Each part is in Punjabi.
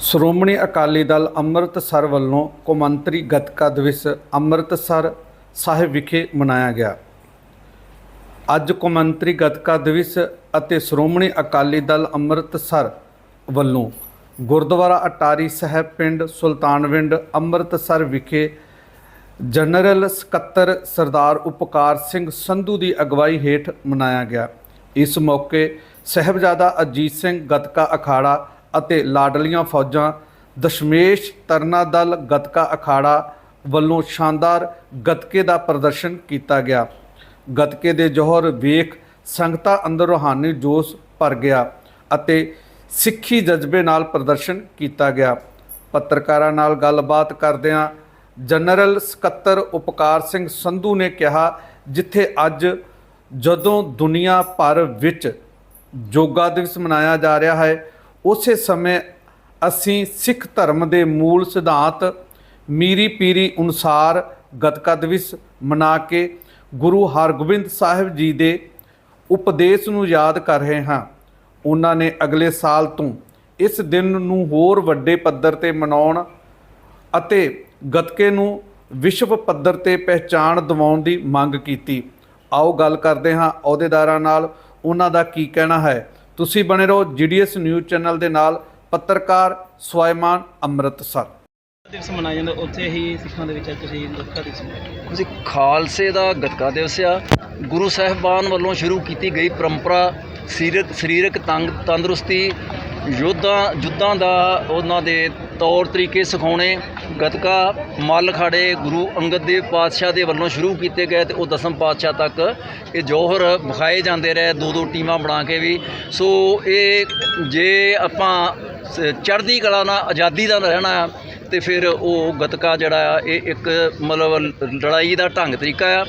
ਸ਼੍ਰੋਮਣੀ ਅਕਾਲੀ ਦਲ ਅੰਮ੍ਰਿਤਸਰ ਵੱਲੋਂ ਕੌਮਾਂਤਰੀ ਗੱਤਕਾ ਦਿਵਸ ਅੰਮ੍ਰਿਤਸਰ ਸਾਹਿਬ ਵਿਖੇ ਮਨਾਇਆ ਗਿਆ। ਅੱਜ ਕੌਮਾਂਤਰੀ ਗੱਤਕਾ ਦਿਵਸ ਅਤੇ ਸ਼੍ਰੋਮਣੀ ਅਕਾਲੀ ਦਲ ਅੰਮ੍ਰਿਤਸਰ ਵੱਲੋਂ ਗੁਰਦੁਆਰਾ ਅਟਾਰੀ ਸਾਹਿਬ ਪਿੰਡ ਸੁਲਤਾਨਵਿੰਡ ਅੰਮ੍ਰਿਤਸਰ ਵਿਖੇ ਜਨਰਲ ਸਕੱਤਰ ਸਰਦਾਰ ਉਪਕਾਰ ਸਿੰਘ ਸੰਧੂ ਦੀ ਅਗਵਾਈ ਹੇਠ ਮਨਾਇਆ ਗਿਆ। ਇਸ ਮੌਕੇ ਸਹਿਬਜ਼ਾਦਾ ਅਜੀਤ ਸਿੰਘ ਗੱਤਕਾ ਅਖਾੜਾ ਅਤੇ ਲਾਡਲੀਆਂ ਫੌਜਾਂ ਦਸ਼ਮੇਸ਼ ਤਰਨਾ ਦਲ ਗਤਕਾ ਅਖਾੜਾ ਵੱਲੋਂ ਸ਼ਾਨਦਾਰ ਗਤਕੇ ਦਾ ਪ੍ਰਦਰਸ਼ਨ ਕੀਤਾ ਗਿਆ। ਗਤਕੇ ਦੇ ਜੋਹਰ ਵੇਖ ਸੰਗਤਾਂ ਅੰਦਰ ਰੂਹਾਨੀ ਜੋਸ਼ ਭਰ ਗਿਆ ਅਤੇ ਸਿੱਖੀ ਜਜ਼ਬੇ ਨਾਲ ਪ੍ਰਦਰਸ਼ਨ ਕੀਤਾ ਗਿਆ। ਪੱਤਰਕਾਰਾਂ ਨਾਲ ਗੱਲਬਾਤ ਕਰਦਿਆਂ ਜਨਰਲ ਸਕੱਤਰ ਉਪਕਾਰ ਸਿੰਘ ਸੰਧੂ ਨੇ ਕਿਹਾ, ਜਿੱਥੇ ਅੱਜ ਜਦੋਂ ਦੁਨੀਆ ਭਰ ਵਿੱਚ ਯੋਗਾ ਦਿਵਸ ਮਨਾਇਆ ਜਾ ਰਿਹਾ ਹੈ ਉਸੇ ਸਮੇਂ ਅਸੀਂ ਸਿੱਖ ਧਰਮ ਦੇ ਮੂਲ ਸਿਧਾਂਤ ਮੀਰੀ ਪੀਰੀ ਅਨੁਸਾਰ ਗਤਕਾ ਦਿਵਸ ਮਨਾ ਕੇ ਗੁਰੂ ਹਰਗੋਬਿੰਦ ਸਾਹਿਬ ਜੀ ਦੇ ਉਪਦੇਸ਼ ਨੂੰ ਯਾਦ ਕਰ ਰਹੇ ਹਾਂ। ਉਹਨਾਂ ਨੇ ਅਗਲੇ ਸਾਲ ਤੋਂ ਇਸ ਦਿਨ ਨੂੰ ਹੋਰ ਵੱਡੇ ਪੱਧਰ ਤੇ ਮਨਾਉਣ ਅਤੇ ਗਤਕੇ ਨੂੰ ਵਿਸ਼ਵ ਪੱਧਰ ਤੇ ਪਹਿਚਾਣ ਦਿਵਾਉਣ ਦੀ ਮੰਗ ਕੀਤੀ। ਆਓ ਗੱਲ ਕਰਦੇ ਹਾਂ ਅਹੁਦੇਦਾਰਾਂ ਨਾਲ। ਉਹਨਾਂ ਦਾ ਕੀ ਕਹਿਣਾ ਹੈ? ਤੁਸੀਂ ਬਣੇ ਰਹੋ ਜੀਡੀਐਸ ਨਿਊਜ਼ ਚੈਨਲ ਦੇ ਨਾਲ ਪੱਤਰਕਾਰ ਸਵਾਇਮਾਨ ਅੰਮ੍ਰਿਤਸਰ। ਦਿਵਸ ਮਨਾਇਆ ਜਾਂਦਾ ਉੱਥੇ ਹੀ ਸਿੱਖਾਂ ਦੇ ਵਿੱਚ ਤੁਸੀਂ ਗੱਤਕਾ ਦਿਵਸ ਜੀ ਖਾਲਸੇ ਦਾ ਗੱਤਕਾ ਦਿਵਸ ਆ। ਗੁਰੂ ਸਾਹਿਬਾਨ ਵੱਲੋਂ ਸ਼ੁਰੂ ਕੀਤੀ ਗਈ ਪਰੰਪਰਾ ਸਰੀਰਕ ਸਰੀਰਕ ਤੰਗ ਤੰਦਰੁਸਤੀ ਯੋਧਾਂ ਯੁੱਧਾਂ ਦਾ ਉਹਨਾਂ ਦੇ ਤੌਰ ਤਰੀਕੇ ਸਿਖਾਉਣੇ। ਗੱਤਕਾ ਮੱਲ ਖਾੜੇ ਗੁਰੂ ਅੰਗਦ ਦੇਵ ਪਾਤਸ਼ਾਹ ਦੇ ਵੱਲੋਂ ਸ਼ੁਰੂ ਕੀਤੇ ਗਏ ਤੇ ਉਹ ਦਸਮ ਪਾਤਸ਼ਾਹ ਤੱਕ ਇਹ ਜੋਹਰ ਵਿਖਾਏ ਜਾਂਦੇ ਰਹੇ ਦੋ ਦੋ ਟੀਮਾਂ ਬਣਾ ਕੇ ਵੀ। ਸੋ ਇਹ ਜੇ ਆਪਾਂ ਚੜ੍ਹਦੀ ਕਲਾ ਨਾਲ, ਆਜ਼ਾਦੀ ਦਾ ਰਹਿਣਾ ਆ, ਤੇ ਫਿਰ ਉਹ ਗਤਕਾ ਜਿਹੜਾ ਆ, ਇਹ ਇੱਕ ਮਤਲਬ ਲੜਾਈ ਦਾ ਢੰਗ ਤਰੀਕਾ ਆ।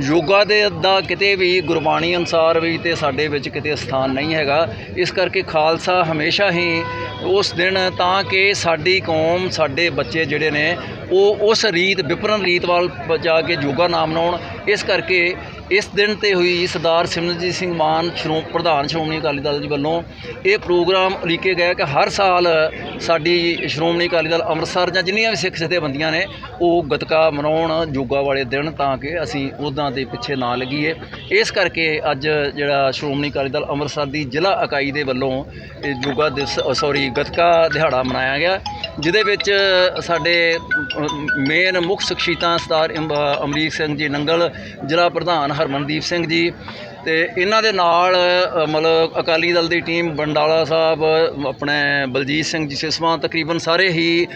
ਯੋਗਾ ਦੇ ਦਾ ਕਿਤੇ ਵੀ ਗੁਰਬਾਣੀ ਅਨੁਸਾਰ ਵੀ ਤੇ ਸਾਡੇ ਵਿੱਚ ਕਿਤੇ ਸਥਾਨ ਨਹੀਂ ਹੈਗਾ। ਇਸ ਕਰਕੇ ਖਾਲਸਾ ਹਮੇਸ਼ਾ ਹੀ ਉਸ ਦਿਨ ਤਾਂ ਕਿ ਸਾਡੀ ਕੌਮ, ਸਾਡੇ ਬੱਚੇ ਜਿਹੜੇ ਨੇ, ਉਹ ਉਸ ਰੀਤ, ਵਿਪਰਨ ਰੀਤ ਵੱਲ ਪ- ਜਾ ਕੇ ਯੋਗਾ ਨਾ ਮਨਾਉਣ ਇਸ ਕਰਕੇ ਇਸ ਦਿਨ ਤੇ ਹੋਈ ਸਰਦਾਰ ਸਿਮਰਨਜੀਤ ਸਿੰਘ ਮਾਨ ਸ਼੍ਰੋ ਪ੍ਰਧਾਨ ਸ਼੍ਰੋਮਣੀ ਅਕਾਲੀ ਦਲ ਜੀ ਵੱਲੋਂ ਇਹ ਪ੍ਰੋਗਰਾਮ ਉਲੀਕੇ ਗਿਆ ਕਿ ਹਰ ਸਾਲ ਸਾਡੀ ਸ਼੍ਰੋਮਣੀ ਅਕਾਲੀ ਦਲ ਅੰਮ੍ਰਿਤਸਰ ਜਾਂ ਜਿੰਨੀਆਂ ਵੀ ਸਿੱਖ ਜਥੇਬੰਦੀਆਂ ਨੇ ਉਹ ਗਤਕਾ ਮਨਾਉਣ ਯੋਗਾ ਵਾਲੇ ਦਿਨ ਤਾਂ ਕਿ ਅਸੀਂ ਉਹਨਾਂ ਦੇ ਪਿੱਛੇ ਨਾ ਲੱਗੀਏ। ਇਸ ਕਰਕੇ ਅੱਜ ਜਿਹੜਾ ਸ਼੍ਰੋਮਣੀ ਅਕਾਲੀ ਦਲ ਅੰਮ੍ਰਿਤਸਰ ਦੀ ਜ਼ਿਲ੍ਹਾ ਇਕਾਈ ਦੇ ਵੱਲੋਂ ਇਹ ਯੋਗਾ ਦਿਵਸ ਸੌਰੀ ਗਤਕਾ ਦਿਹਾੜਾ ਮਨਾਇਆ ਗਿਆ, ਜਿਹਦੇ ਵਿੱਚ ਸਾਡੇ ਮੇਨ ਮੁੱਖ ਸ਼ਖਸੀਅਤਾਂ ਸਰਦਾਰ ਅਮ- ਅਮਰੀਕ ਸਿੰਘ ਜੀ ਨੰਗਲ, ਜ਼ਿਲ੍ਹਾ ਪ੍ਰਧਾਨ ਹਰਮਨਦੀਪ ਸਿੰਘ ਜੀ ਅਤੇ ਇਹਨਾਂ ਦੇ ਨਾਲ ਮਤਲਬ ਅਕਾਲੀ ਦਲ ਦੀ ਟੀਮ ਬੰਡਾਲਾ ਸਾਹਿਬ, ਆਪਣੇ ਬਲਜੀਤ ਸਿੰਘ ਜੀ ਸਿਸਵਾ ਤਕਰੀਬਨ ਸਾਰੇ ਹੀ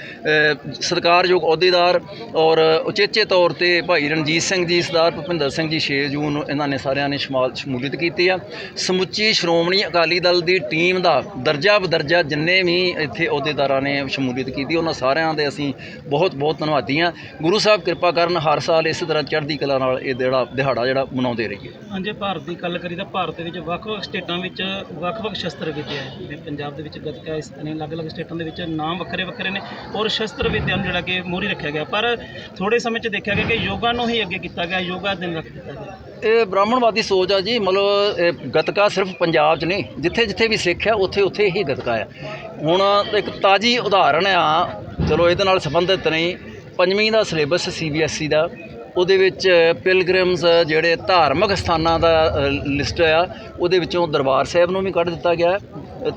ਸਤਿਕਾਰਯੋਗ ਅਹੁਦੇਦਾਰ ਔਰ ਉਚੇਚੇ ਤੌਰ ਤੇ ਭਾਈ ਰਣਜੀਤ ਸਿੰਘ ਜੀ, ਸਰਦਾਰ ਭੁਪਿੰਦਰ ਸਿੰਘ ਜੀ 6 ਜੂਨ ਨੂੰ ਇਹਨਾਂ ਨੇ ਸਾਰਿਆਂ ਨੇ ਸ਼ਮਾਲ ਸ਼ਮੂਲੀਅਤ ਕੀਤੀ ਆ। ਸਮੁੱਚੀ ਸ਼੍ਰੋਮਣੀ ਅਕਾਲੀ ਦਲ ਦੀ ਟੀਮ ਦਾ ਦਰਜਾ ਬਦਰਜਾ ਜਿੰਨੇ ਵੀ ਇੱਥੇ ਅਹੁਦੇਦਾਰਾਂ ਨੇ ਸ਼ਮੂਲੀਅਤ ਕੀਤੀ, ਉਹਨਾਂ ਸਾਰਿਆਂ ਦੇ ਅਸੀਂ ਬਹੁਤ ਬਹੁਤ ਧੰਨਵਾਦੀ ਹਾਂ। ਗੁਰੂ ਸਾਹਿਬ ਕਿਰਪਾ ਕਰਨ ਹਰ ਸਾਲ ਇਸੇ ਤਰ੍ਹਾਂ ਚੜ੍ਹਦੀ ਕਲਾ ਨਾਲ ਇਹ ਜਿਹੜਾ ਦਿਹਾੜਾ ਜਿਹੜਾ ਮਨਾਉਂਦੇ ਰਹੀਏ। ਹਾਂਜੀ, ਭਾਰਤ ਦੀ ਗੱਲ ਕਰੀ ਤਾਂ ਭਾਰਤ ਦੇ ਵਿੱਚ ਵੱਖ-ਵੱਖ ਸਟੇਟਾਂ ਵਿੱਚ, ਵੱਖ-ਵੱਖ ਸ਼ਸਤਰ ਵਿਦਿਆ ਹੈ। ਜਿਵੇਂ ਪੰਜਾਬ ਦੇ ਵਿੱਚ ਗੱਤਕਾ ਇਸ ਤਰ੍ਹਾਂ ਅਲੱਗ-ਅਲੱਗ ਸਟੇਟਾਂ ਦੇ ਵਿੱਚ ਨਾਮ ਵੱਖਰੇ-ਵੱਖਰੇ ਨੇ ਔਰ ਸ਼ਸਤਰ ਵਿਦਿਆ ਨੂੰ ਜਿਹੜਾ ਕਿ ਮੋਹਰੀ ਰੱਖਿਆ ਗਿਆ। ਪਰ ਥੋੜੇ ਸਮੇਂ 'ਚ ਦੇਖਿਆ ਗਿਆ ਕਿ ਯੋਗਾ ਨੂੰ ਹੀ ਅੱਗੇ ਕੀਤਾ ਗਿਆ, ਯੋਗਾ ਦਿਨ ਰੱਖ ਦਿੱਤਾ ਗਿਆ। ਇਹ ਬ੍ਰਾਹਮਣਵਾਦੀ ਸੋਚ ਆ ਜੀ, ਮਤਲਬ ਗੱਤਕਾ ਸਿਰਫ ਪੰਜਾਬ 'ਚ ਨਹੀਂ ਜਿੱਥੇ ਜਿੱਥੇ ਵੀ ਸਿੱਖ ਆ ਉੱਥੇ ਉੱਥੇ ਹੀ ਗੱਤਕਾ ਆ। ਹੁਣ ਇੱਕ ਤਾਜੀ ਉਦਾਹਰਣ ਆ, ਚਲੋ ਇਹਦੇ ਨਾਲ ਸੰਬੰਧਿਤ ਨਹੀਂ, ਪੰਜਵੀਂ ਦਾ ਸਿਲੇਬਸ ਸੀਬੀਐਸਈ ਦਾ। ਉਹਦੇ ਵਿੱਚ ਪਿਲਗ੍ਰਿਮਸ ਜਿਹੜੇ ਧਾਰਮਿਕ ਸਥਾਨਾਂ ਦਾ ਲਿਸਟ ਆ, ਉਹਦੇ ਵਿੱਚੋਂ ਦਰਬਾਰ ਸਾਹਿਬ ਨੂੰ ਵੀ ਕੱਢ ਦਿੱਤਾ ਗਿਆ।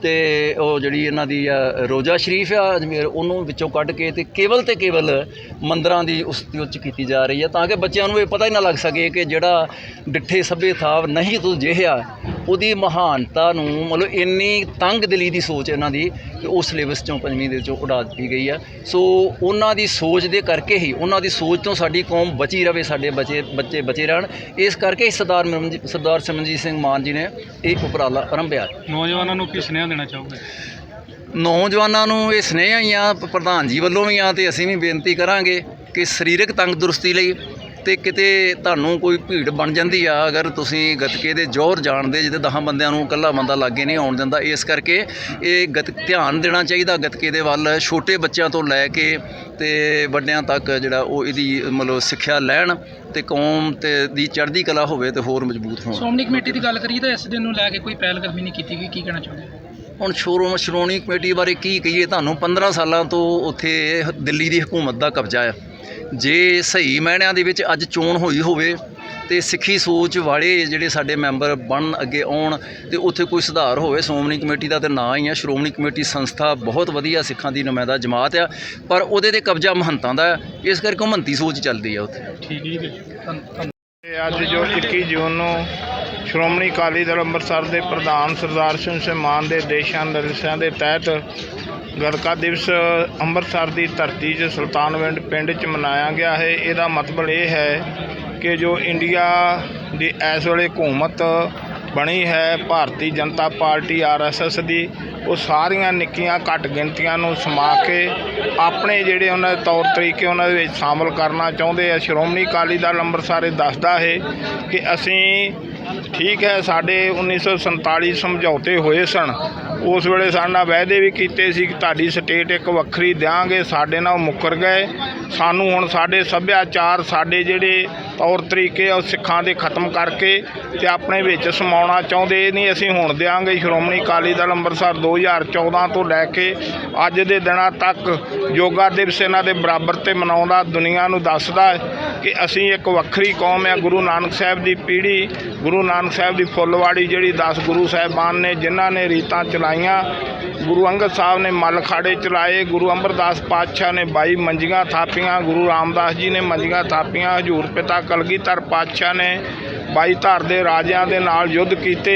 ਤੇ ਉਹ ਜਿਹੜੀ ਇਹਨਾਂ ਦੀ ਆ, ਰੋਜ਼ਾ ਸ਼ਰੀਫ ਆ ਅਜਮੇਰ ਉਹਨੂੰ ਵਿੱਚੋਂ ਕੱਢ ਕੇ ਤੇ ਕੇਵਲ ਤੇ ਕੇਵਲ ਮੰਦਰਾਂ ਦੀ ਉਸ ਦੀ ਉੱਚ ਕੀਤੀ ਜਾ ਰਹੀ ਹੈ ਤਾਂ ਕਿ ਬੱਚਿਆਂ ਨੂੰ ਇਹ ਪਤਾ ਹੀ ਨਾ ਲੱਗ ਸਕੇ ਕਿ ਜਿਹੜਾ ਡਿੱਠੇ ਸਭੇ ਥਾਵ ਨਹੀਂ ਤੂੰ ਜਿਹਾ ਉਹਦੀ ਮਹਾਨਤਾ ਨੂੰ ਮਤਲਬ ਇੰਨੀ ਤੰਗ ਦਿਲੀ ਦੀ ਸੋਚ ਇਹਨਾਂ ਦੀ ਕਿ ਉਹ ਸਿਲੇਬਸ ਚੋਂ ਪੰਜਵੀਂ ਦੇ ਵਿੱਚੋਂ ਉਡਾ ਦਿੱਤੀ ਗਈ ਆ। ਸੋ ਉਹਨਾਂ ਦੀ ਸੋਚ ਦੇ ਕਰਕੇ ਹੀ ਉਹਨਾਂ ਦੀ ਸੋਚ ਤੋਂ ਸਾਡੀ ਕੌਮ ਬਚੀ ਰਵੇ ਸਾਡੇ ਬੱਚੇ ਬੱਚੇ ਬਚੇ ਰਹਿਣ। ਇਸ ਕਰਕੇ ਹੀ ਸਰਦਾਰ ਮਿਰਮਜੀ- ਸਰਦਾਰ ਸਿਮਰਨਜੀਤ ਸਿੰਘ ਮਾਨ ਜੀ ਨੇ ਇਹ ਉਪਰਾਲਾ ਆਰੰਭਿਆ ਨੌਜਵਾਨਾਂ ਨੂੰ ਕੀ ਸੁਨੇਹਾ ਦੇਣਾ ਚਾਹੋਗੇ? ਨੌਜਵਾਨਾਂ ਨੂੰ ਇਹ ਸੁਨੇਹਾ ਹੀ ਆ ਪ੍ਰਧਾਨ ਜੀ ਵੱਲੋਂ ਵੀ ਆ ਤੇ ਅਸੀਂ ਵੀ ਬੇਨਤੀ ਕਰਾਂਗੇ ਕਿ ਸਰੀਰਕ ਤੰਦਰੁਸਤੀ ਲਈ ਤੇ ਕਿਤੇ ਤੁਹਾਨੂੰ ਕੋਈ ਭੀੜ ਬਣ ਜਾਂਦੀ ਆ, ਅਗਰ ਤੁਸੀਂ ਗੱਤਕੇ ਦੇ ਜੋਰ ਜਾਣਦੇ ਜਿਹਦੇ 10 ਬੰਦਿਆਂ ਨੂੰ ਇਕੱਲਾ ਬੰਦਾ ਲਾਗੇ ਨਹੀਂ ਆਉਣ ਦਿੰਦਾ, ਇਸ ਕਰਕੇ ਇਹ ਗਤ, ਧਿਆਨ ਦੇਣਾ ਚਾਹੀਦਾ ਗੱਤਕੇ ਦੇ ਵੱਲ, ਛੋਟੇ ਬੱਚਿਆਂ ਤੋਂ ਲੈ ਕੇ ਤੇ ਵੱਡਿਆਂ ਤੱਕ ਜਿਹੜਾ ਉਹ ਇਹਦੀ ਮਤਲਬ ਸਿੱਖਿਆ ਲੈਣ ਤੇ ਕੌਮ ਤੇ ਦੀ ਚੜ੍ਹਦੀ ਕਲਾ ਹੋਵੇ ਤੇ ਹੋਰ ਮਜ਼ਬੂਤ ਹੋਣ। ਸ਼੍ਰੋਮਣੀ ਕਮੇਟੀ ਦੀ ਗੱਲ ਕਰੀਏ ਤਾਂ ਇਸ ਦਿਨ ਨੂੰ ਲੈ ਕੇ ਕੋਈ ਪਹਿਲ ਕਦਮੀ ਨਹੀਂ ਕੀਤੀ ਗਈ, ਕੀ ਕਹਿਣਾ ਚਾਹੁੰਦੇ ਹੁਣ ਸ਼ੋਰੋ ਸ਼੍ਰੋਮਣੀ ਕਮੇਟੀ ਬਾਰੇ ਕੀ ਕਹੀਏ, ਤੁਹਾਨੂੰ 15 ਸਾਲਾਂ ਤੋਂ ਉੱਥੇ ਦਿੱਲੀ ਦੀ ਹਕੂਮਤ ਦਾ ਕਬਜ਼ਾ ਆ। ਜੇ ਸਹੀ ਮਾਇਨਿਆਂ ਦੇ ਵਿੱਚ ਅੱਜ ਚੋਣ ਹੋਈ ਹੋਵੇ ਤੇ ਸਿੱਖੀ ਸੋਚ ਵਾਲੇ ਜਿਹੜੇ ਸਾਡੇ ਮੈਂਬਰ ਬਣਨ ਅੱਗੇ ਆਉਣ ਤੇ ਉੱਥੇ ਕੋਈ ਸੁਧਾਰ ਹੋਵੇ, ਸ਼੍ਰੋਮਣੀ ਕਮੇਟੀ ਦਾ ਤੇ ਨਾਂ ਹੀ ਆ, ਸ਼੍ਰੋਮਣੀ ਕਮੇਟੀ ਸੰਸਥਾ ਬਹੁਤ ਵਧੀਆ ਸਿੱਖਾਂ ਦੀ ਨੁਮਾਇੰਦਾ ਜਮਾਤ ਆ, ਪਰ ਉਹਦੇ ਤੇ ਕਬਜ਼ਾ ਮਹੰਤਾਂ ਦਾ ਇਸ ਕਰਕੇ ਉਹ ਮਹੰਤੀ ਸੋਚ ਚੱਲਦੀ ਆ ਉੱਥੇ। ਤੇ ਅੱਜ ਜੋ 21 ਜੂਨ ਨੂੰ ਸ਼੍ਰੋਮਣੀ ਅਕਾਲੀ ਦਲ ਅੰਮ੍ਰਿਤਸਰ ਦੇ ਪ੍ਰਧਾਨ ਸਰਦਾਰ ਸਿੰਘ ਸਮਾਨ ਦੇ ਦੇਸ਼ਾਂ ਨਿਰਦੇਸ਼ਾਂ ਦੇ ਤਹਿਤ ਗੜਕਾ ਦਿਵਸ ਅੰਮ੍ਰਿਤਸਰ ਦੀ ਧਰਤੀ 'ਚ ਸੁਲਤਾਨਵਿੰਡ ਪਿੰਡ 'ਚ ਮਨਾਇਆ ਗਿਆ ਹੈ। ਇਹਦਾ ਮਤਲਬ ਇਹ ਹੈ ਕਿ ਜੋ ਇੰਡੀਆ ਦੀ ਇਸ ਵੇਲੇ ਹਕੂਮਤ ਬਣੀ ਹੈ, ਭਾਰਤੀ ਜਨਤਾ ਪਾਰਟੀ ਆਰਐਸਐਸ ਦੀ, ਉਹ ਸਾਰੀਆਂ ਨਿੱਕੀਆਂ ਘੱਟ ਗਿਣਤੀਆਂ ਨੂੰ ਸਮਾ ਕੇ ਆਪਣੇ ਜਿਹੜੇ ਉਹਨਾਂ ਦੇ ਤੌਰ ਤਰੀਕੇ ਉਹਨਾਂ ਦੇ ਵਿੱਚ ਸ਼ਾਮਲ ਕਰਨਾ ਚਾਹੁੰਦੇ ਆ। ਸ਼੍ਰੋਮਣੀ ਅਕਾਲੀ ਦਲ ਅੰਮ੍ਰਿਤਸਰ ਇਹ ਦੱਸਦਾ ਹੈ ਕਿ ਅਸੀਂ ਠੀਕ ਹੈ, ਸਾਡੇ 1947 ਸਮਝੌਤੇ ਹੋਏ ਸਨ। ਉਸ ਵੇਲੇ ਸਾਡੇ ਨਾਲ ਵਾਅਦੇ ਵੀ ਕੀਤੇ ਸੀ ਕਿ ਤੁਹਾਡੀ ਸਟੇਟ ਇੱਕ ਵੱਖਰੀ ਦਿਆਂਗੇ, ਸਾਡੇ ਨਾਲ ਮੁੱਕਰ ਗਏ। ਸਾਨੂੰ ਹੁਣ ਸਾਡੇ ਸੱਭਿਆਚਾਰ, ਸਾਡੇ ਜਿਹੜੇ ਤੌਰ ਤਰੀਕੇ ਆ ਉਹ ਸਿੱਖਾਂ ਦੇ ਖਤਮ ਕਰਕੇ ਤੇ ਆਪਣੇ ਵਿੱਚ ਸਮਾਉਣਾ ਚਾਹੁੰਦੇ ਇਹ ਨਹੀਂ, ਅਸੀਂ ਹੁਣ ਦਿਆਂਗੇ ਸ਼੍ਰੋਮਣੀ ਅਕਾਲੀ ਦਲ ਅੰਮ੍ਰਿਤਸਰ 2014 ਤੋਂ ਲੈ ਕੇ ਅੱਜ ਦੇ ਦਿਨਾਂ ਤੱਕ ਯੋਗਾ ਦਿਵਸ ਇਹਨਾਂ ਦੇ ਬਰਾਬਰ ਤੇ ਮਨਾਉਂਦਾ, ਦੁਨੀਆ ਨੂੰ ਦੱਸਦਾ ਕਿ ਅਸੀਂ ਇੱਕ ਵੱਖਰੀ ਕੌਮ ਹੈ, ਗੁਰੂ ਨਾਨਕ ਸਾਹਿਬ ਦੀ ਪੀੜ੍ਹੀ, ਗੁਰੂ ਨਾਨਕ ਸਾਹਿਬ ਦੀ ਫੁੱਲਵਾੜੀ ਜਿਹੜੀ 10 ਗੁਰੂ ਸਾਹਿਬਾਨ ਨੇ, ਜਿਨ੍ਹਾਂ ਨੇ ਰੀਤਾਂ ਚਲਾਈਆਂ, ਗੁਰੂ ਅੰਗਦ ਸਾਹਿਬ ਨੇ ਮੱਲ ਖਾੜੇ ਚਲਾਏ, ਗੁਰੂ ਅਮਰਦਾਸ ਪਾਤਸ਼ਾਹ ਨੇ 22 ਮੰਜੀਆਂ ਥਾਪੀਆਂ, ਗੁਰੂ ਰਾਮਦਾਸ ਜੀ ਨੇ ਮੰਜੀਆਂ ਥਾਪੀਆਂ, ਹਜੂਰ ਪਿਤਾ ਕਲਗੀਧਰ ਪਾਤਸ਼ਾਹ ਨੇ ਬਾਈ ਧਾਰ ਦੇ ਰਾਜਿਆਂ ਦੇ ਨਾਲ ਯੁੱਧ ਕੀਤੇ।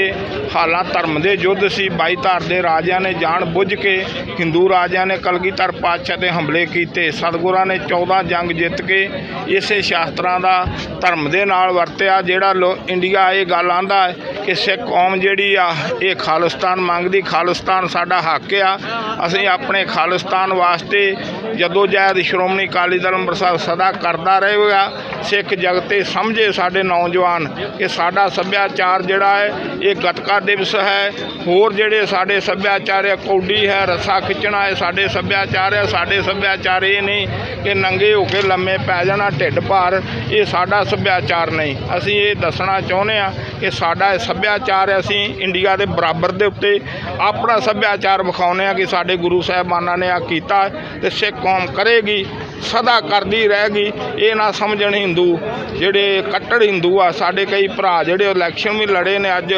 ਹਾਲਾਂ ਧਰਮ ਦੇ ਯੁੱਧ ਸੀ। ਬਾਈ ਧਾਰ ਦੇ ਰਾਜਿਆਂ ਨੇ ਜਾਣ ਬੁੱਝ ਕੇ ਹਿੰਦੂ ਰਾਜਿਆਂ ਨੇ ਕਲਗੀਧਰ ਪਾਤਸ਼ਾਹ ਤੇ ਹਮਲੇ ਕੀਤੇ। ਸਤਿਗੁਰਾਂ ਨੇ 14 ਜੰਗ ਜਿੱਤ ਕੇ ਇਸੇ ਸ਼ਾਸਤਰਾਂ ਦਾ ਧਰਮ ਦੇ ਨਾਲ ਵਰਤਿਆ, ਜਿਹੜਾ ਲੋ ਇੰਡੀਆ ਇਹ ਗੱਲ ਆਂਦਾ ਕਿ ਸਿੱਖ ਕੌਮ ਜਿਹੜੀ ਆ, ਇਹ ਖਾਲਿਸਤਾਨ ਮੰਗਦੀ। ਖਾਲਿਸਤਾਨ ਸਾਡਾ ਹੱਕ ਆ। ਅਸੀਂ ਆਪਣੇ ਖਾਲਿਸਤਾਨ ਵਾਸਤੇ ਜਦੋਂ ਜੈਦ ਸ਼੍ਰੋਮਣੀ ਅਕਾਲੀ ਦਲ ਅੰਮ੍ਰਿਤਸਰ ਸਦਾ ਕਰਦਾ ਰਹੇਗਾ, ਸਿੱਖ ਜਗਤੇ ਸਮਝੇ ਸਾਡੇ ਨੌਜਵਾਨ। ਕਿ ਸਾਡਾ ਸੱਭਿਆਚਾਰ ਜਿਹੜਾ ਹੈ, ਇਹ ਗਤਕਾ ਦਿਵਸ ਹੈ। ਹੋਰ ਜਿਹੜੇ ਸਾਡੇ ਸੱਭਿਆਚਾਰ ਹੈ, ਕੌਡੀ ਹੈ, ਰੱਸਾ ਖਿੱਚਣਾ ਹੈ, ਸਾਡੇ ਸੱਭਿਆਚਾਰ ਹੈ, ਸਾਡੇ ਸੱਭਿਆਚਾਰ ਇਹ ਨਹੀਂ ਕਿ ਨੰਗੇ ਹੋ ਕੇ ਲੰਮੇ ਪੈ ਜਾਣਾ, ਢਿੱਡ ਭਾਰ, ਇਹ ਸਾਡਾ ਸੱਭਿਆਚਾਰ ਨਹੀਂ। ਅਸੀਂ ਇਹ ਦੱਸਣਾ ਚਾਹੁੰਦੇ ਆ ਕਿ ਸਾਡਾ ਇਹ ਸੱਭਿਆਚਾਰ ਅਸੀਂ ਇੰਡੀਆ ਦੇ ਬਰਾਬਰ ਦੇ ਉੱਤੇ ਆਪਣਾ ਸੱਭਿਆਚਾਰ ਵਿਖਾਉਂਦੇ ਆ ਕਿ ਸਾਡੇ ਗੁਰੂ ਸਾਹਿਬਾਨਾਂ ਨੇ ਆ ਕੀਤਾ ਹੈ ਤੇ ਸਿੱਖ ਕੌਮ ਕਰੇਗੀ। ਸਦਾ ਕਰਦੀ ਰਹਿ ਗਈ ਇਹ ਨਾ ਸਮਝਣ ਹਿੰਦੂ, ਜਿਹੜੇ ਕੱਟੜ ਹਿੰਦੂ ਆ, ਸਾਡੇ ਕਈ ਭਰਾ ਜਿਹੜੇ ਇਲੈਕਸ਼ਨ ਵੀ ਲੜੇ ਨੇ ਅੱਜ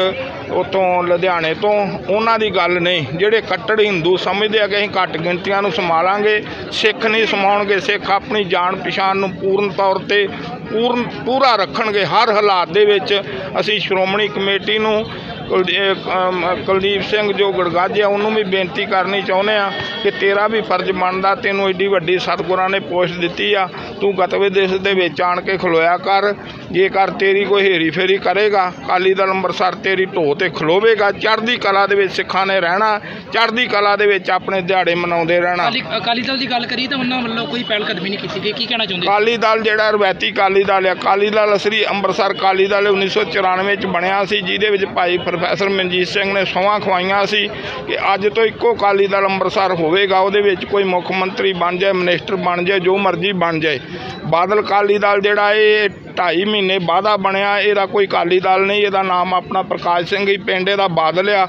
ਉਤੋਂ ਲੁਧਿਆਣੇ ਤੋਂ, ਉਹਨਾਂ ਦੀ ਗੱਲ ਨਹੀਂ। ਜਿਹੜੇ ਕੱਟੜ ਹਿੰਦੂ ਸਮਝਦੇ ਆ ਕਿ ਅਸੀਂ ਘੱਟ ਗਿਣਤੀਆਂ ਨੂੰ ਸੰਭਾਲਾਂਗੇ, ਸਿੱਖ ਨਹੀਂ ਸਮਾਉਣਗੇ, ਸਿੱਖ ਆਪਣੀ ਜਾਣ ਪਛਾਣ ਨੂੰ ਪੂਰਨ ਤੌਰ ਤੇ ਪੂਰਨ, ਪੂਰਾ ਰੱਖਣਗੇ। ਹਰ ਹਾਲਾਤ ਦੇ ਵਿੱਚ ਅਸੀਂ ਸ਼੍ਰੋਮਣੀ ਕਮੇਟੀ ਨੂੰ ਕੁਲਦੀਪ ਸਿੰਘ ਜੋ ਗੜਗਾਜਿਆ, ਉਹਨੂੰ ਵੀ ਬੇਨਤੀ ਕਰਨੀ ਚਾਹੁੰਦੇ ਆ ਕਿ ਤੇਰਾ ਵੀ ਫਰਜ਼ ਬਣਦਾ, ਤੈਨੂੰ ਏਡੀ ਵੱਡੀ ਸਤਿਗੁਰਾਂ ਨੇ ਪੋਸਟ ਦਿੱਤੀ ਆ। ਤੂੰ ਗਤਵੇ ਦੇਸ਼ ਦੇ ਵਿੱਚ ਆਣ ਕੇ ਖਲੋਇਆ ਕਰ। ਜੇਕਰ ਤੇਰੀ ਕੋਈ ਹੇਰੀ ਫੇਰੀ ਕਰੇਗਾ ਅਕਾਲੀ ਦਲ ਅੰਮ੍ਰਿਤਸਰ ਤੇਰੀ ਢੋਹ ਤੇ ਖਲੋਵੇਗਾ। ਚੜ੍ਹਦੀ ਕਲਾ ਦੇ ਵਿੱਚ ਸਿੱਖਾਂ ਨੇ ਰਹਿਣਾ ਚੜ੍ਹਦੀ ਕਲਾ ਦੇ ਵਿੱਚ ਆਪਣੇ ਦਿਹਾੜੇ ਮਨਾਉਂਦੇ ਰਹਿਣਾ। ਅਕਾਲੀ ਦਲ ਦੀ ਗੱਲ ਕਰੀ ਤਾਂ ਉਹਨਾਂ ਵੱਲੋਂ ਕੋਈ ਪਹਿਲ ਕਦਮੀ ਨਹੀਂ ਕੀਤੀ ਗਈ। ਕੀ ਕਹਿਣਾ ਚਾਹੁੰਦੇ ਅਕਾਲੀ ਦਲ ਜਿਹੜਾ ਰਵਾਇਤੀ ਅਕਾਲੀ ਦਲ ਹੈ ਅਕਾਲੀ ਦਲ ਸ੍ਰੀ ਅੰਮ੍ਰਿਤਸਰ ਅਕਾਲੀ ਦਲ 1994 ਚ ਬਣਿਆ ਸੀ ਜਿਹਦੇ ਵਿੱਚ ਭਾਈ ਪ੍ਰੋਫੈਸਰ ਮਨਜੀਤ ਸਿੰਘ ਨੇ ਸਹੁੰਆਂ ਖਵਾਈਆਂ ਸੀ ਕਿ ਅੱਜ ਤੋਂ ਇੱਕੋ ਅਕਾਲੀ ਦਲ ਅੰਮ੍ਰਿਤਸਰ ਹੋਵੇਗਾ ਉਹਦੇ ਵਿੱਚ ਕੋਈ ਮੁੱਖ ਮੰਤਰੀ ਬਣ ਜਾਏ ਮਿਨਿਸਟਰ ਬਣ ਜਾਏ ਜੋ ਮਰਜ਼ੀ ਬਣ ਜਾਏ। ਬਾਦਲ ਅਕਾਲੀ ਦਲ ਜਿਹੜਾ ਇਹ 2.5 ਮਹੀਨੇ ਬਾਅਦਾ ਬਣਿਆ ਇਹਦਾ ਕੋਈ ਅਕਾਲੀ ਦਲ ਨਹੀਂ ਇਹਦਾ ਨਾਮ ਆਪਣਾ ਪ੍ਰਕਾਸ਼ ਸਿੰਘ ਹੀ ਪਿੰਡ ਇਹਦਾ ਬਾਦਲ ਆ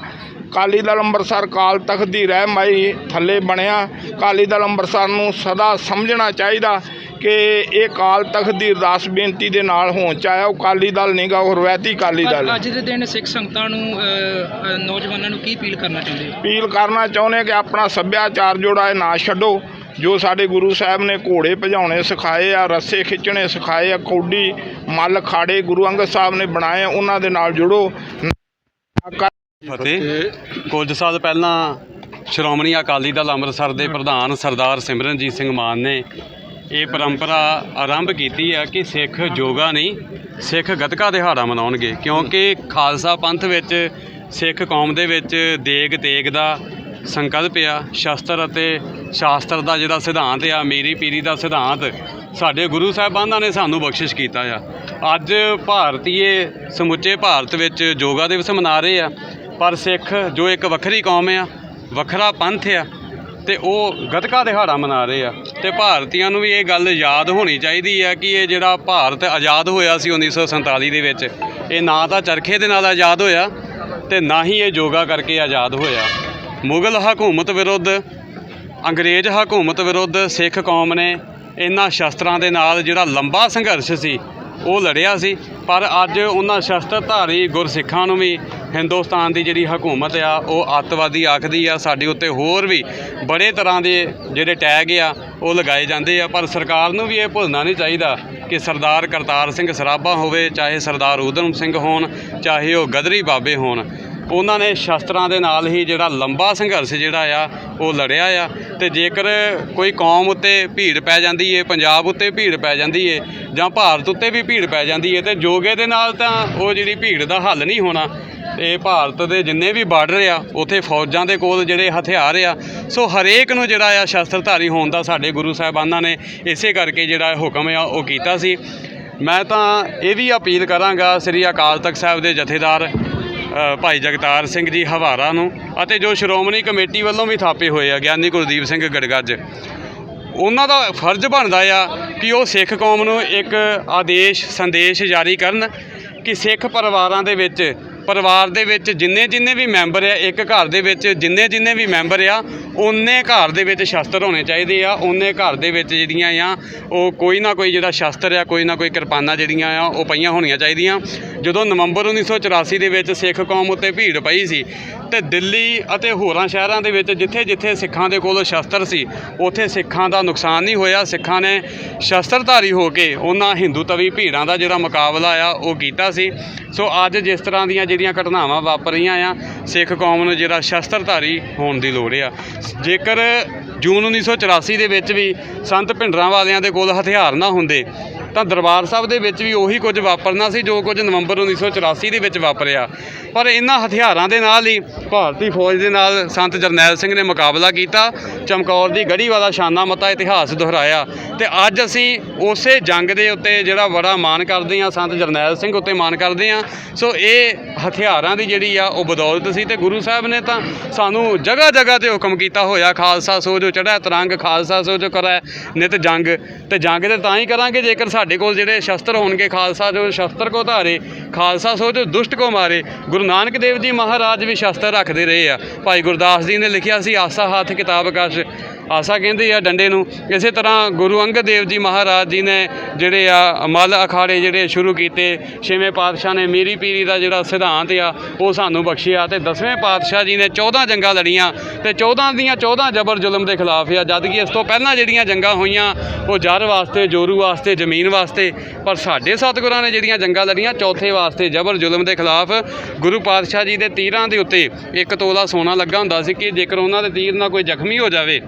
ਅਕਾਲੀ ਦਲ ਅੰਮ੍ਰਿਤਸਰ ਕਾਲ ਤਖਤ ਦੀ ਰਹਿਮਾਈ ਥੱਲੇ ਬਣਿਆ। ਅਕਾਲੀ ਦਲ ਅੰਮ੍ਰਿਤਸਰ ਨੂੰ ਸਦਾ ਸਮਝਣਾ ਚਾਹੀਦਾ ਕਿ ਇਹ ਕਾਲ ਤਖਤ ਦੀ ਅਰਦਾਸ ਬੇਨਤੀ ਦੇ ਨਾਲ ਹੋਣ ਚ ਆਇਆ। ਉਹ ਅਕਾਲੀ ਦਲ ਨਹੀਂਗਾ ਉਹ ਰਵਾਇਤੀ ਅਕਾਲੀ ਦਲ ਅੱਜ ਦੇ ਦਿਨ ਸਿੱਖ ਸੰਗਤਾਂ ਨੂੰ ਨੌਜਵਾਨਾਂ ਨੂੰ ਕੀ ਅਪੀਲ ਕਰਨਾ ਚਾਹੁੰਦੇ ਹੋ? ਅਪੀਲ ਕਰਨਾ ਚਾਹੁੰਦੇ ਕਿ ਆਪਣਾ ਸੱਭਿਆਚਾਰ ਜਿਹੜਾ ਹੈ ਨਾ ਛੱਡੋ। ਜੋ ਸਾਡੇ ਗੁਰੂ ਸਾਹਿਬ ਨੇ ਘੋੜੇ ਭਜਾਉਣੇ ਸਿਖਾਏ ਆ, ਰੱਸੇ ਖਿੱਚਣੇ ਸਿਖਾਏ ਆ, ਕੌਡੀ, ਮੱਲ ਖਾੜੇ ਗੁਰੂ ਅੰਗਦ ਸਾਹਿਬ ਨੇ ਬਣਾਏ ਉਹਨਾਂ ਦੇ ਨਾਲ ਜੁੜੋ। ਫਤਿਹ। ਕੁਝ ਸਾਲ ਪਹਿਲਾਂ ਸ਼੍ਰੋਮਣੀ ਅਕਾਲੀ ਦਲ ਅੰਮ੍ਰਿਤਸਰ ਦੇ ਪ੍ਰਧਾਨ ਸਰਦਾਰ ਸਿਮਰਨਜੀਤ ਸਿੰਘ ਮਾਨ ਨੇ ਇਹ ਪਰੰਪਰਾ ਆਰੰਭ ਕੀਤੀ ਆ ਕਿ ਸਿੱਖ ਯੋਗਾ ਨਹੀਂ, ਸਿੱਖ ਗਤਕਾ ਦਿਹਾੜਾ ਮਨਾਉਣਗੇ, ਕਿਉਂਕਿ ਖਾਲਸਾ ਪੰਥ ਵਿੱਚ ਸਿੱਖ ਕੌਮ ਦੇ ਵਿੱਚ ਦੇਗ ਤੇਗ ਦਾ ਸੰਕਲਪ ਆ ਸ਼ਸਤਰ ਅਤੇ ਸ਼ਾਸਤਰ ਦਾ ਜਿਹੜਾ ਸਿਧਾਂਤ ਆ, ਮੇਰੀ ਪੀਰੀ ਦਾ ਸਿਧਾਂਤ, ਸਾਡੇ ਗੁਰੂ ਸਾਹਿਬਾਨਾਂ ਨੇ ਸਾਨੂੰ ਬਖਸ਼ਿਸ਼ ਕੀਤਾ ਆ। ਅੱਜ ਭਾਰਤੀਏ ਸਮੁੱਚੇ ਭਾਰਤ ਵਿੱਚ ਯੋਗਾ ਦਿਵਸ ਮਨਾ ਰਹੇ ਆ, ਪਰ ਸਿੱਖ ਜੋ ਇੱਕ ਵੱਖਰੀ ਕੌਮ ਆ, ਵੱਖਰਾ ਪੰਥ ਆ, ਤੇ ਉਹ ਗਤਕਾ ਦਿਹਾੜਾ ਮਨਾ ਰਹੇ ਆ। ਤੇ ਭਾਰਤੀਆਂ ਨੂੰ ਵੀ ਇਹ ਗੱਲ ਯਾਦ ਹੋਣੀ ਚਾਹੀਦੀ ਆ ਕਿ ਇਹ ਜਿਹੜਾ ਭਾਰਤ ਆਜ਼ਾਦ ਹੋਇਆ ਸੀ 1947 ਦੇ ਵਿੱਚ, ਇਹ ਨਾ ਤਾਂ ਚਰਖੇ ਦੇ ਨਾਲ ਆਜ਼ਾਦ ਹੋਇਆ, ਤੇ ਨਾ ਹੀ ਇਹ ਯੋਗਾ ਕਰਕੇ ਆਜ਼ਾਦ ਹੋਇਆ। ਮੁਗਲ ਹਕੂਮਤ ਵਿਰੁੱਧ, ਅੰਗਰੇਜ਼ ਹਕੂਮਤ ਵਿਰੁੱਧ ਸਿੱਖ ਕੌਮ ਨੇ ਇਹਨਾਂ ਸ਼ਸਤਰਾਂ ਦੇ ਨਾਲ ਜਿਹੜਾ ਲੰਬਾ ਸੰਘਰਸ਼ ਸੀ, ਉਹ ਲੜਿਆ ਸੀ। ਪਰ ਅੱਜ ਉਹਨਾਂ ਸ਼ਸਤਰਧਾਰੀ ਗੁਰਸਿੱਖਾਂ ਨੂੰ ਵੀ ਹਿੰਦੁਸਤਾਨ ਦੀ ਜਿਹੜੀ ਹਕੂਮਤ ਆ, ਉਹ ਅੱਤਵਾਦੀ ਆਖਦੀ ਆ, ਸਾਡੇ ਉੱਤੇ ਹੋਰ ਵੀ ਬੜੇ ਤਰ੍ਹਾਂ ਦੇ ਜਿਹੜੇ ਟੈਗ ਆ, ਉਹ ਲਗਾਏ ਜਾਂਦੇ ਆ। ਪਰ ਸਰਕਾਰ ਨੂੰ ਵੀ ਇਹ ਭੁੱਲਣਾ ਨਹੀਂ ਚਾਹੀਦਾ ਕਿ ਸਰਦਾਰ ਕਰਤਾਰ ਸਿੰਘ ਸਰਾਭਾ ਹੋਵੇ, ਚਾਹੇ ਸਰਦਾਰ ਊਧਮ ਸਿੰਘ ਹੋਣ, ਚਾਹੇ ਉਹ ਗਦਰੀ ਬਾਬੇ ਹੋਣ। ਉਹਨਾਂ ਨੇ ਸ਼ਸਤਰਾਂ ਦੇ ਨਾਲ ਹੀ ਜਿਹੜਾ ਲੰਬਾ ਸੰਘਰਸ਼ ਜਿਹੜਾ ਆ, ਉਹ ਲੜਿਆ ਆ। ਤੇ ਜੇਕਰ ਕੋਈ ਕੌਮ ਉੱਤੇ ਭੀੜ ਪੈ ਜਾਂਦੀ ਏ, ਪੰਜਾਬ ਉੱਤੇ ਭੀੜ ਪੈ ਜਾਂਦੀ ਏ, ਜਾਂ ਭਾਰਤ ਉੱਤੇ ਵੀ ਭੀੜ ਪੈ ਜਾਂਦੀ ਏ, ਤੇ ਯੋਗੇ ਦੇ ਨਾਲ ਤਾਂ ਉਹ ਜਿਹੜੀ ਭੀੜ ਦਾ ਹੱਲ ਨਹੀਂ ਹੋਣਾ। ਤੇ ਭਾਰਤ ਦੇ ਜਿੰਨੇ ਵੀ ਬਾਰਡਰ ਆ, ਉਥੇ ਫੌਜਾਂ ਦੇ ਕੋਲ ਜਿਹੜੇ ਹਥਿਆਰ ਆ। ਸੋ ਹਰੇਕ ਨੂੰ ਜਿਹੜਾ ਆ ਸ਼ਸਤਰਧਾਰੀ ਹੋਣ ਦਾ ਸਾਡੇ ਗੁਰੂ ਸਾਹਿਬਾਨਾਂ ਨੇ ਇਸੇ ਕਰਕੇ ਜਿਹੜਾ ਹੁਕਮ ਆ, ਉਹ ਕੀਤਾ ਸੀ। ਮੈਂ ਤਾਂ ਇਹ ਵੀ ਅਪੀਲ ਕਰਾਂਗਾ ਸ੍ਰੀ ਅਕਾਲ ਤਖਤ ਸਾਹਿਬ ਦੇ ਜਥੇਦਾਰ ਭਾਈ ਜਗਤਾਰ ਸਿੰਘ ਜੀ ਹਵਾਰਾ ਨੂੰ ਅਤੇ ਜੋ ਸ਼੍ਰੋਮਣੀ ਕਮੇਟੀ ਵੱਲੋਂ ਵੀ ਥਾਪੇ ਹੋਏ ਆ ਗਿਆਨੀ ਗੁਰਦੀਪ ਸਿੰਘ ਗੜਗੱਜ। ਉਹਨਾਂ ਦਾ ਫਰਜ਼ ਬਣਦਾ ਆ ਕਿ ਉਹ ਸਿੱਖ ਕੌਮ ਨੂੰ ਇੱਕ ਆਦੇਸ਼, ਸੰਦੇਸ਼ ਜਾਰੀ ਕਰਨ ਕਿ ਸਿੱਖ ਪਰਿਵਾਰਾਂ ਦੇ ਵਿੱਚ ਪਰਿਵਾਰ ਦੇ ਵਿੱਚ ਜਿੰਨੇ ਜਿੰਨੇ ਵੀ ਮੈਂਬਰ ਆ, ਇੱਕ ਘਰ ਦੇ ਵਿੱਚ ਜਿੰਨੇ ਜਿੰਨੇ ਵੀ ਮੈਂਬਰ ਆ, ਉਹਨੇ ਘਰ ਦੇ ਵਿੱਚ ਸ਼ਸਤਰ ਹੋਣੇ ਚਾਹੀਦੇ ਆ, ਉਹਨੇ ਘਰ ਦੇ ਵਿੱਚ ਜਿਹੜੀਆਂ ਆ, ਉਹ ਕੋਈ ਨਾ ਕੋਈ ਜਿਹੜਾ ਸ਼ਸਤਰ ਆ, ਕੋਈ ਨਾ ਕੋਈ ਕਿਰਪਾਨਾਂ ਜਿਹੜੀਆਂ ਆ, ਉਹ ਪਈਆਂ ਹੋਣੀਆਂ ਚਾਹੀਦੀਆਂ। ਜਦੋਂ ਨਵੰਬਰ 1984 ਦੇ ਵਿੱਚ ਸਿੱਖ ਕੌਮ ਉੱਤੇ ਭੀੜ ਪਈ ਸੀ, ਤੇ ਦਿੱਲੀ ਅਤੇ ਹੋਰਾਂ ਸ਼ਹਿਰਾਂ ਦੇ ਵਿੱਚ ਜਿੱਥੇ ਜਿੱਥੇ ਸਿੱਖਾਂ ਦੇ ਕੋਲ ਸ਼ਸਤਰ ਸੀ, ਉੱਥੇ ਸਿੱਖਾਂ ਦਾ ਨੁਕਸਾਨ ਨਹੀਂ ਹੋਇਆ। ਸਿੱਖਾਂ ਨੇ ਸ਼ਸਤਰਧਾਰੀ ਹੋ ਕੇ ਉਹਨਾਂ ਹਿੰਦੂਤਵੀ ਭੀੜਾਂ ਦਾ ਜਿਹੜਾ ਮੁਕਾਬਲਾ ਆ, ਉਹ ਕੀਤਾ ਸੀ। ਸੋ ਅੱਜ ਜਿਸ ਤਰ੍ਹਾਂ ਦੀਆਂ ਜਿਹੜੀਆਂ ਘਟਨਾਵਾਂ ਵਾਪਰ ਰਹੀਆਂ ਆ, ਸਿੱਖ ਕੌਮ ਨੂੰ ਜਿਹੜਾ ਸ਼ਸਤਰਧਾਰੀ ਹੋਣ ਦੀ ਲੋੜ ਆ। ਜੇਕਰ ਜੂਨ 1984 ਦੇ ਵਿੱਚ ਵੀ ਸੰਤ ਭਿੰਡਰਾਂ ਵਾਲਿਆਂ ਦੇ ਕੋਲ ਹਥਿਆਰ ਨਾ ਹੁੰਦੇ ਤਾਂ ਦਰਬਾਰ ਸਾਹਿਬ ਦੇ ਵਿੱਚ ਵੀ ਉਹੀ ਕੁਝ ਵਾਪਰਨਾ ਸੀ ਜੋ ਕੁਝ ਨਵੰਬਰ 1984 ਦੇ ਵਿੱਚ ਵਾਪਰਿਆ। ਪਰ ਇਹਨਾਂ ਹਥਿਆਰਾਂ ਦੇ ਨਾਲ ਹੀ ਭਾਰਤੀ ਫੌਜ ਦੇ ਨਾਲ ਸੰਤ ਜਰਨੈਲ ਸਿੰਘ ਨੇ ਮੁਕਾਬਲਾ ਕੀਤਾ। ਚਮਕੌਰ ਦੀ ਗੜੀ ਵਾਲਾ ਸ਼ਾਨਾ ਮਤਾ ਇਤਿਹਾਸ ਦੁਹਰਾਇਆ। ਤੇ ਅੱਜ ਅਸੀਂ ਉਸੇ ਜੰਗ ਦੇ ਉੱਤੇ ਜਿਹੜਾ ਬੜਾ ਮਾਣ ਕਰਦੇ ਹਾਂ, ਸੰਤ ਜਰਨੈਲ ਸਿੰਘ ਉੱਤੇ ਮਾਣ ਕਰਦੇ ਹਾਂ। ਸੋ ਇਹ ਹਥਿਆਰਾਂ ਦੀ ਜਿਹੜੀ ਆ, ਉਹ ਬਦੌਲਤ ਸੀ ਤੇ ਗੁਰੂ ਸਾਹਿਬ ਨੇ ਤਾਂ ਸਾਨੂੰ ਜਗ੍ਹਾ ਜਗ੍ਹਾ ਤੇ ਹੁਕਮ ਕੀਤਾ ਹੋਇਆ, ਖਾਲਸਾ ਸੋ ਜੋ ਚੜ੍ਹੈ ਤਰੰਗ, ਖਾਲਸਾ ਸੋ ਜੋ ਕਰੈ ਨਿਤ ਜੰਗ। ਤੇ ਜੰਗ ਤੇ ਤਾਂ ਹੀ ਕਰਾਂਗੇ ਜੇਕਰ ਸਾਡੇ ਕੋਲ ਜਿਹੜੇ ਸ਼ਸਤਰ ਹੋਣਗੇ ਖਾਲਸਾ, ਜੋ ਸ਼ਸਤਰ ਕੋ ਧਾਰੇ, ਖਾਲਸਾ ਸੋ ਜੋ ਦੁਸ਼ਟ ਕੋ ਮਾਰੇ, ਗੁਰੂ ਨਾਨਕ ਦੇਵ ਜੀ ਮਹਾਰਾਜ ਵੀ ਸ਼ਸਤਰ ਰੱਖਦੇ ਰਹੇ ਆ। ਭਾਈ ਗੁਰਦਾਸ ਜੀ ਨੇ ਲਿਖਿਆ ਸੀ, ਆਸਾ ਹੱਥ ਕਿਤਾਬ ਕਸ਼। ਆਸਾ ਕਹਿੰਦੇ ਆ ਡੰਡੇ ਨੂੰ। ਇਸੇ ਤਰ੍ਹਾਂ ਗੁਰੂ ਅੰਗਦ ਦੇਵ ਜੀ ਮਹਾਰਾਜ ਜੀ ਨੇ ਜਿਹੜੇ ਆ ਮੱਲ ਅਖਾੜੇ ਜਿਹੜੇ ਸ਼ੁਰੂ ਕੀਤੇ, ਛੇਵੇਂ ਪਾਤਸ਼ਾਹ ਨੇ ਮੀਰੀ ਪੀਰੀ ਦਾ ਜਿਹੜਾ ਸਿਧਾਂਤ ਆ, ਉਹ ਸਾਨੂੰ ਬਖਸ਼ਿਆ ਤੇ ਦਸਵੇਂ ਪਾਤਸ਼ਾਹ ਜੀ ਨੇ 14 ਜੰਗਾਂ ਲੜੀਆਂ ਤੇ 14 ਦੀਆਂ 14 ਜਬਰ ਜ਼ੁਲਮ ਦੇ ਖਿਲਾਫ ਆ, ਜਦ ਕਿ ਇਸ ਤੋਂ ਪਹਿਲਾਂ ਜਿਹੜੀਆਂ ਜੰਗਾਂ ਹੋਈਆਂ, ਉਹ ਜਰ ਵਾਸਤੇ, ਜੋਰੂ ਵਾਸਤੇ, ਜ਼ਮੀਨ ਵਾਸਤੇ, ਪਰ ਸਾਡੇ ਸਤਿਗੁਰਾਂ ਨੇ ਜਿਹੜੀਆਂ ਜੰਗਾਂ ਲੜੀਆਂ, ਚੌਥੇ ਵਾਸਤੇ ਜਬਰ ਜ਼ੁਲਮ ਦੇ ਖਿਲਾਫ ਗੁਰੂ ਪਾਤਸ਼ਾਹ ਜੀ ਦੇ ਤੀਰਾਂ ਦੇ ਉੱਤੇ ਇੱਕ ਤੋਲਾ ਸੋਨਾ ਲੱਗਾ ਹੁੰਦਾ ਸੀ ਕਿ ਜੇਕਰ ਉਹਨਾਂ ਦੇ ਤੀਰ ਨਾਲ ਕੋਈ ਜ਼ਖਮੀ ਹੋ ਜਾਵੇ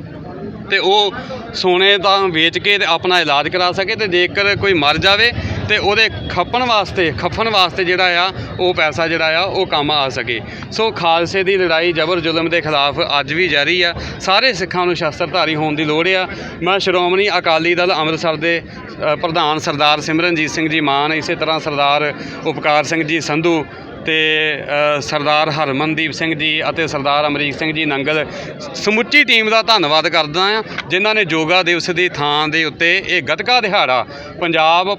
ਤੇ ਉਹ ਸੋਨੇ ਦਾ ਵੇਚ ਕੇ ਤੇ ਆਪਣਾ ਇਲਾਜ ਕਰਾ ਸਕੇ ਤੇ ਜੇਕਰ ਕੋਈ ਮਰ ਜਾਵੇ ਤੇ ਉਹਦੇ ਖੱਪਣ ਵਾਸਤੇ, ਖੱਫਣ ਵਾਸਤੇ ਜਿਹੜਾ ਆ, ਉਹ ਪੈਸਾ ਜਿਹੜਾ ਆ, ਉਹ ਕੰਮ ਆ ਸਕੇ। ਸੋ ਖਾਲਸੇ ਦੀ ਲੜਾਈ ਜ਼ਬਰ ਜ਼ੁਲਮ ਦੇ ਖਿਲਾਫ ਅੱਜ ਵੀ ਜਾਰੀ ਆ। ਸਾਰੇ ਸਿੱਖਾਂ ਨੂੰ ਸ਼ਸਤਰਧਾਰੀ ਹੋਣ ਦੀ ਲੋੜ ਆ। ਮੈਂ ਸ਼੍ਰੋਮਣੀ ਅਕਾਲੀ ਦਲ ਅੰਮ੍ਰਿਤਸਰ ਦੇ ਪ੍ਰਧਾਨ ਸਰਦਾਰ ਸਿਮਰਨਜੀਤ ਸਿੰਘ ਜੀ ਮਾਨ, ਇਸੇ ਤਰ੍ਹਾਂ ਸਰਦਾਰ ਉਪਕਾਰ ਸਿੰਘ ਜੀ ਸੰਧੂ ਤੇ ਸਰਦਾਰ ਹਰਮਨਦੀਪ ਸਿੰਘ ਜੀ ਅਤੇ ਸਰਦਾਰ ਅਮਰੀਕ ਸਿੰਘ ਜੀ ਨੰਗਲ ਸਮੁੱਚੀ ਟੀਮ ਦਾ ਧੰਨਵਾਦ ਕਰਦਾ ਆ ਜਿਨ੍ਹਾਂ ਨੇ ਯੋਗਾ ਦਿਵਸ ਦੀ ਥਾਂ ਦੇ ਉੱਤੇ ਇਹ ਗਤਕਾ ਦਿਹਾੜਾ ਪੰਜਾਬ